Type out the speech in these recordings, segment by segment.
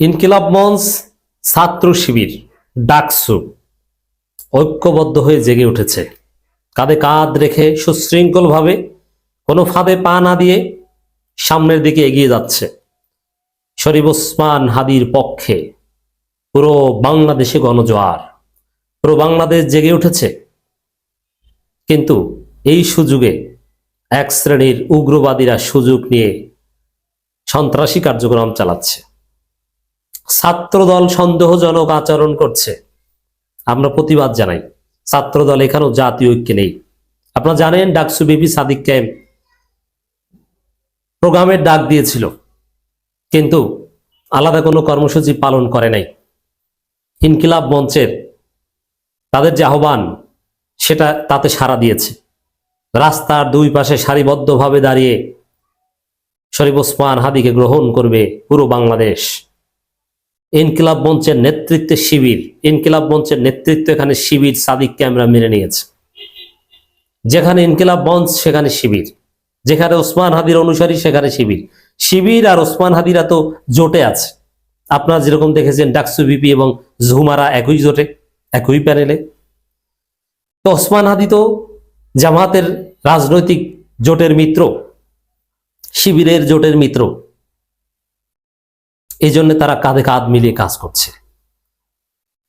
ইনকিলাব মঞ্চ, ছাত্র শিবির, ডাকসু ঐক্যবদ্ধ হয়ে জেগে উঠেছে। কাঁধে কাঁধ রেখে সুশৃঙ্খলভাবে কোনো ফাঁদে পা না দিয়ে সামনের দিকে এগিয়ে যাচ্ছে শরীফ ওসমান হাদির পক্ষে। পুরো বাংলাদেশে গণজোয়ার, পুরো বাংলাদেশ জেগে উঠেছে। কিন্তু এই সুযোগে এক শ্রেণির উগ্রবাদীরা সুযোগ নিয়ে সন্ত্রাসী কার্যক্রম চালাচ্ছে। ছাত্রদল সন্দেহজনক আচরণ করছে। আমরা প্রতিবাদ জানাই। ছাত্রদল এখানেও জাতীয় ঐক্যে নেই। আপনারা জানেন, ডাকসু বিবি সাদিক ক্যাম্প প্রোগ্রামের ডাক দিয়েছিল। কিন্তু আলাদা কোনো কর্মসূচি পালন করে নাই। ইনকিলাব মঞ্চের তাদের যে আহ্বান, সেটা তাতে সাড়া দিয়েছে। রাস্তার দুই পাশে সারিবদ্ধভাবে দাঁড়িয়ে শরীফ ওসমান হাদিকে গ্রহণ করবে পুরো বাংলাদেশ। ইনকিলাব মঞ্চের নেতৃত্বে শিবির। ইনকিলাব মঞ্চের নেতৃত্ব এখানে শিবির সাদিক ক্যামেরা মেনে নিয়েছে। যেখানে ইনকিলাব মঞ্চ, সেখানে শিবির। যেখানে ওসমান হাদির অনুসারী, সেখানে শিবির। শিবির আর ওসমান হাদিরা তো জোটে আছে। আপনারা যেরকম দেখেছেন ডাকসু বিপি এবং ঝুমারা একই জোটে, একই প্যানেলে। তো ওসমান হাদি তো জামাতের রাজনৈতিক জোটের মিত্র, শিবিরের জোটের মিত্র। এই জন্য তারা কাঁধে কাঁধ মিলিয়ে কাজ করছে।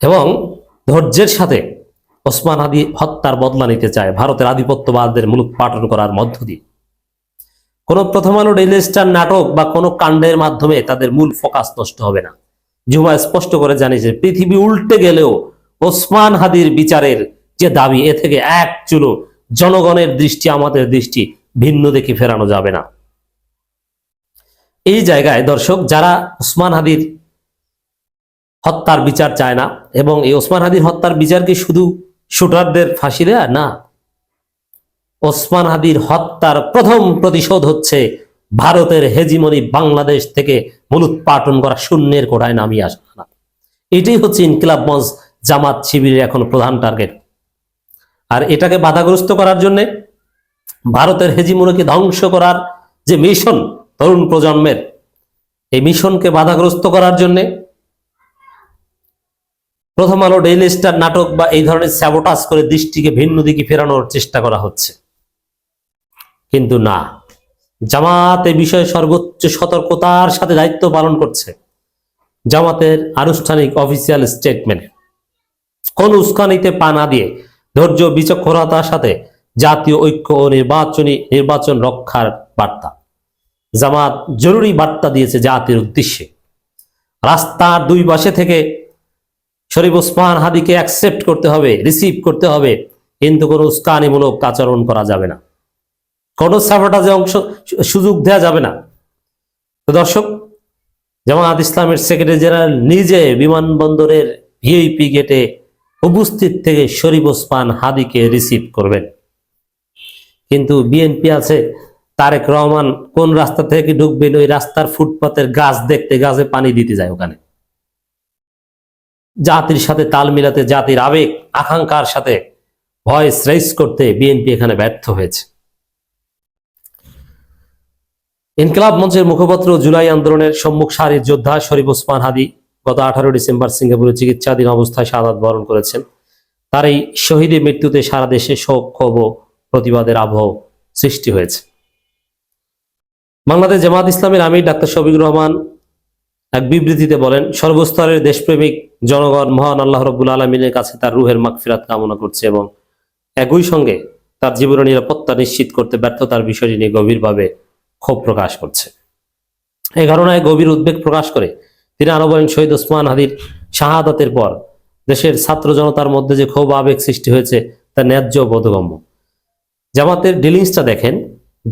এবং ধৈর্যের সাথে ওসমান হাদি হত্যার বদলা নিতে চায় ভারতের আধিপত্যবাদের মূল পাঠন করার মধ্য দিয়ে। কোন প্রথম আলো ডেইলি স্টার নাটক বা কোনো কাণ্ডের মাধ্যমে তাদের মূল ফোকাস নষ্ট হবে না। জুমা স্পষ্ট করে জানিয়েছে, পৃথিবী উল্টে গেলেও ওসমান হাদির বিচারের যে দাবি, এ থেকে এক চুলো জনগণের দৃষ্টি, আমাদের দৃষ্টি ভিন্ন দেখে ফেরানো যাবে না। এই জায়গায় দর্শক, যারা ওসমান হাদির হত্যার বিচার চায় না এবং এই ওসমান হাদির হত্যার বিচার কি শুধু শুটারদের ফাঁসি দেয়া না। ওসমান হাদির হত্যার প্রথম প্রতিশোধ হচ্ছে ভারতের হেজিমনি বাংলাদেশ থেকে মূলোৎপাটন করা শূন্যের কোঠায় নামিয়ে আসা। না এটাই হচ্ছে ইনকিলাব মঞ্চ জামাত শিবিরের এখন প্রধান টার্গেট। আর এটাকে বাধাগ্রস্ত করার জন্য ভারতের হেজিমনিকে ধ্বংস করার যে মিশন তরুণ প্রজন্মের এই মিশনকে বাধাগ্রস্ত করার জন্য প্রথম আলো ডেইলি স্টার নাটক বা এই ধরনের স্যাবোটাস করে দৃষ্টিকে ভিন্ন দিকে ফেরানোর চেষ্টা করা হচ্ছে। কিন্তু না, জামাত এ বিষয়ে সর্বোচ্চ সতর্কতার সাথে দায়িত্ব পালন করছে জামাতের আনুষ্ঠানিক অফিসিয়াল স্টেটমেন্ট কোন উস্কানিতে পা না দিয়ে ধৈর্য, বিচক্ষণতার সাথে জাতীয় ঐক্য ও নির্বাচনী নির্বাচন রক্ষার বার্তা। জামাত জরুরি বার্তা দিয়েছে জাতির উদ্দেশ্যে। রাস্তার দুই পাশে থেকে শরীফ ওসমান হাদিকে অ্যাকসেপ্ট করতে হবে রিসিভ করতে হবে, কিন্তু কোনো উস্কানিমূলক আচরণ করা যাবে না। কোনো সাপোর্টাজে অংশ সুযোগ দেওয়া যাবে না। তো দর্শক, জামাত ইসলামের সেক্রেটারি জেনারেল নিজে বিমানবন্দরের ভিআইপি গেটে উপস্থিত থেকে শরীফ ওসমান হাদিকে রিসিভ করবেন। কিন্তু বিএনপি আছে তারেক রহমান কোন রাস্তা থেকে ঢুকবেন? ওই রাস্তার ফুটপাতের গাছ দেখতে গাছে পানি দিতে যায় ওখানে। জাতির সাথে তাল মিলাতে জাতির আবেগ, আকাঙ্ক্ষার সাথে ভয়েস রেস করতে বিএনপি এখানে ব্যর্থ হয়েছে। ইনকলাব মঞ্চের মুখপাত্র জুলাই আন্দোলনের সম্মুখ সারির যোদ্ধা শরীফ ওসমান হাদি গত আঠারো ডিসেম্বর সিঙ্গাপুরে চিকিৎসাধীন অবস্থায় শাহাদ বরণ করেছেন। তার এই শহীদের মৃত্যুতে সারা দেশে শোক, ক্ষোভ প্রতিবাদের আবহ সৃষ্টি হয়েছে। বাংলাদেশ জামাত ইসলামের আমির ডাক্তার শফিকুর রহমান এক বিবৃতিতে বলেন, সর্বস্তরের দেশপ্রেমিক জনগণ মহান আল্লাহ রব্বুল আলমিনের কাছে তার রুহের মাগফিরাত কামনা করছে এবং একই সঙ্গে তার জীবনের নিরাপত্তা নিশ্চিত করতে ব্যর্থতার বিষয়টি নিয়ে গভীরভাবে ক্ষোভ প্রকাশ করছে। এই ঘটনায় গভীর উদ্বেগ প্রকাশ করে তিনি আরও বলেন, শহীদ ওসমান হাদির শাহাদাতের পর দেশের ছাত্র জনতার মধ্যে যে ক্ষোভ, আবেগ সৃষ্টি হয়েছে তা ন্যায্য বোধগম্য। জামাতের ডিলিংসটা দেখেন,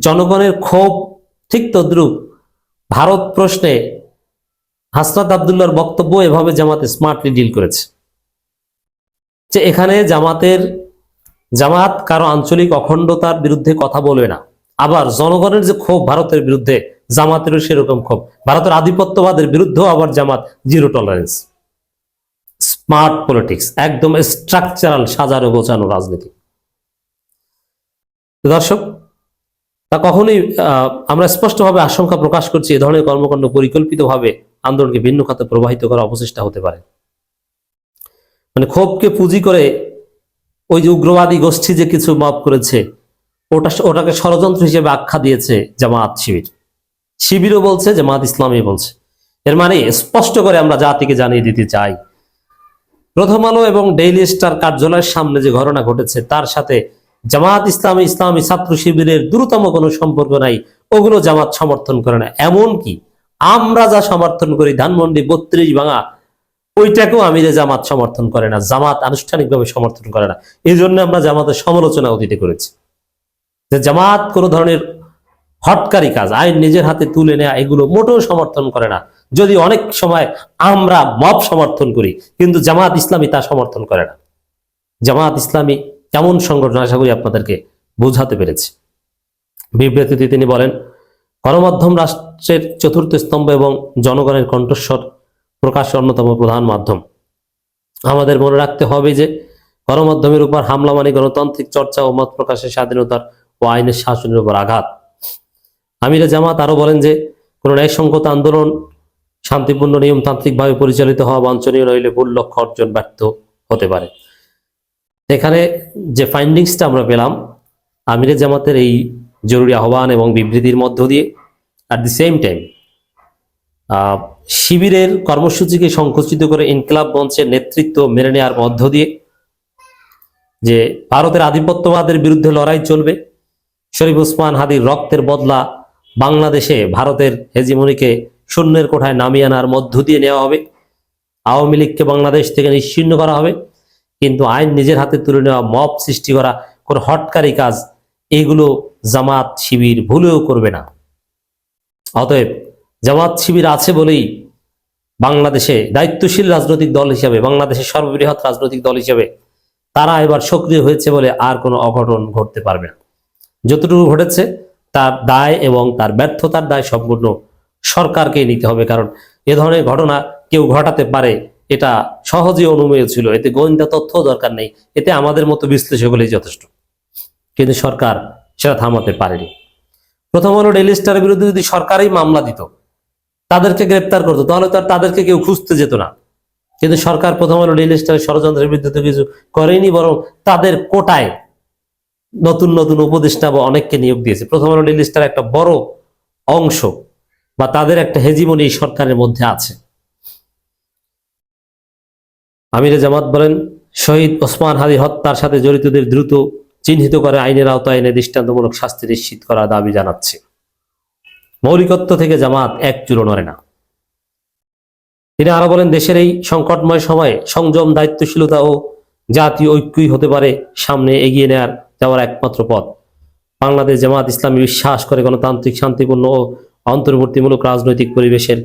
জনগণের ক্ষোভ ঠিক তদ্রুপ ভারত প্রশ্নে হাসনাত আবদুল্লার বক্তব্য এভাবে জামাতে স্মার্টলি ডিল করেছে। যে এখানে জামাতের, জামাত কারও আঞ্চলিক অখণ্ডতার বিরুদ্ধে কথা বলবে না। আবার জনগণের যে ক্ষোভ ভারতের বিরুদ্ধে, জামাতেরও সেরকম ক্ষোভ। ভারতের আধিপত্যবাদের বিরুদ্ধেও আবার Jamaat zero tolerance smart politics একদম স্ট্রাকচারাল সাজানো গোছানো রাজনীতি। দর্শক তা কখনোই আমরা স্পষ্টভাবে আশঙ্কা প্রকাশ করছি এ ধরনের কর্মকাণ্ড পরিকল্পিতভাবে আন্দোলনকে ভিন্ন খাতে প্রবাহিত করা অপচেষ্টা হতে পারে। মানে ক্ষোভকে পুঁজি করে ওই যে উগ্রবাদী গোষ্ঠী যে কিছু মাপ করেছে, ওটা ওটাকে ষড়যন্ত্র হিসেবে আখ্যা দিয়েছে জামাত শিবির। শিবিরও বলছে জামাত ইসলামী বলছে। এর মানে স্পষ্ট করে আমরা জাতিকে জানিয়ে দিতে চাই। প্রথম আলো এবং ডেইলি স্টার কার্যালয়ের সামনে যে ঘটনা ঘটেছে, তার সাথে জামাত ইসলামী ইসলামী ছাত্র শিবিরের দ্রুততম কোনো সম্পর্ক নাই, ওগুলো জামাত সমর্থন করে না। এমন কি? আমরা যা সমর্থন করি, ধানমন্ডি বত্রিশ ভাঙা, ওইটাকেও আমিরে জামাত সমর্থন করে না, জামাত আনুষ্ঠানিকভাবে সমর্থন করে না। এই জন্য আমরা জামাতের সমালোচনা অতীতে করেছি। যে জামাত কোনো ধরনের হটকারী কাজ, আইন নিজের হাতে তুলে নেয়া, এগুলো মোটেও সমর্থন করে না। যদি অনেক সময় আমরা মব সমর্থন করি, কিন্তু জামাত ইসলামী তা সমর্থন করে না। জামাত ইসলামী কেমন সংগঠন, আশা করি আপনাদেরকে বোঝাতে পেরেছি। বিবৃতিতে তিনি বলেন, গণমাধ্যম রাষ্ট্রের চতুর্থ স্তম্ভ এবং জনগণের কণ্ঠস্বর প্রকাশের অন্যতম প্রধান মাধ্যম। আমাদের মনে রাখতে হবে যে, গণমাধ্যমের উপর হামলা মানে গণতান্ত্রিক চর্চা ও মত প্রকাশের স্বাধীনতার ও আইনের শাসনের উপর আঘাত। আমিরা জামাত আরও বলেন যে, কোনো ন্যায়সঙ্গত আন্দোলন শান্তিপূর্ণ, নিয়মতান্ত্রিকভাবে পরিচালিত হওয়া বাঞ্ছনীয় নইলে ভুল লক্ষ্য অর্জন ব্যর্থ হতে পারে। এখানে যে ফাইন্ডিংসটা আমরা পেলাম, আমিরে জামাতের এই জরুরি আহ্বান এবং বিবৃতির মধ্য দিয়ে অ্যাট দি সেম টাইম শিবিরের কর্মসূচিকে সংকুচিত করে ইনকলাব মঞ্চের নেতৃত্ব মেনে নেওয়ার মধ্য দিয়ে যে ভারতের আধিপত্যবাদের বিরুদ্ধে লড়াই চলবে, শরীফ ওসমান হাদির রক্তের বদলা বাংলাদেশে ভারতের হেজিমনিকে শূন্যের কোঠায় নামিয়ে আনার মধ্য দিয়ে নেওয়া হবে। আওয়ামী লীগকে বাংলাদেশ থেকে নিশ্চিন্ন করা হবে। কিন্তু আইন নিজের হাতে তুলে নেওয়া, মব সৃষ্টি করা, কোনো হটকারী কাজ, এগুলো জামাত শিবির ভুলেও করবে না। অতএব জামাত শিবির আছে বলেই বাংলাদেশে দায়িত্বশীল রাজনৈতিক দল হিসেবে, বাংলাদেশের সর্ববৃহৎ রাজনৈতিক দল হিসেবে তারা এবার সক্রিয় হয়েছে বলে আর কোনো অঘটন ঘটতে পারবে না। যতটুকু ঘটেছে, তার দায় এবং তার ব্যর্থতার দায় সম্পূর্ণ সরকারকেই নিতে হবে, কারণ এ ধরনের ঘটনা কেউ ঘটাতে পারে এটা সহজে অনুমেয় ছিল। এতে গোয়েন্দা তথ্য দরকার নেই। এতে আমাদের মতো বিশ্লেষক হলেই যথেষ্ট। কিন্তু সরকার সেটা থামাতে পারেনি। প্রথম হলো ডেলি স্টারের বিরুদ্ধে যদি সরকারই মামলা দিত, তাদেরকে গ্রেপ্তার করতো, তাহলে তো আর তাদেরকে কেউ খুঁজতে যেত না। কিন্তু সরকার প্রথম হলো ডেলি স্টারের ষড়যন্ত্রের বিরুদ্ধে কিছু করেনি, বরং তাদের কোটায় নতুন নতুন উপদেষ্টা বা অনেককে নিয়োগ দিয়েছে। প্রথম আলো ডেইলি স্টার একটা বড় অংশ বা তাদের একটা হেজিমনি সরকারের মধ্যে আছে। আমিরে জামাত বলেন, শহীদ ওসমান হাদি হত্যার সাথে জড়িতদের দ্রুত চিহ্নিত করে আইনের আওতায় এনে দৃষ্টান্তমূলক শাস্তি নিশ্চিত করার দাবি জানাচ্ছে। মৌলিকত্ব থেকে জামাত এক চুলো নড়ে না। তিনি আরও বলেন, দেশের এই সংকটময় সময়ে সংযম, দায়িত্বশীলতা ও জাতীয় ঐক্যই হতে পারে, সামনে এগিয়ে নেয়ার যাওয়ার একমাত্র পথ। বাংলাদেশ জামাত ইসলামী বিশ্বাস করে গণতান্ত্রিক, শান্তিপূর্ণ ও অন্তর্বর্তীমূলক রাজনৈতিক পরিবেশের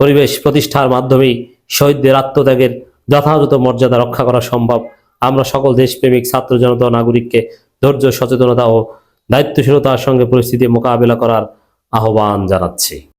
পরিবেশ প্রতিষ্ঠার মাধ্যমেই শহীদদের আত্মত্যাগের যথাযথ মর্যাদা রক্ষা করা সম্ভব। আমরা সকল দেশপ্রেমিক, ছাত্র জনতা, নাগরিককে ধৈর্য, সচেতনতা ও দায়িত্বশীলতার সঙ্গে পরিস্থিতি মোকাবেলা করার আহ্বান জানাচ্ছি।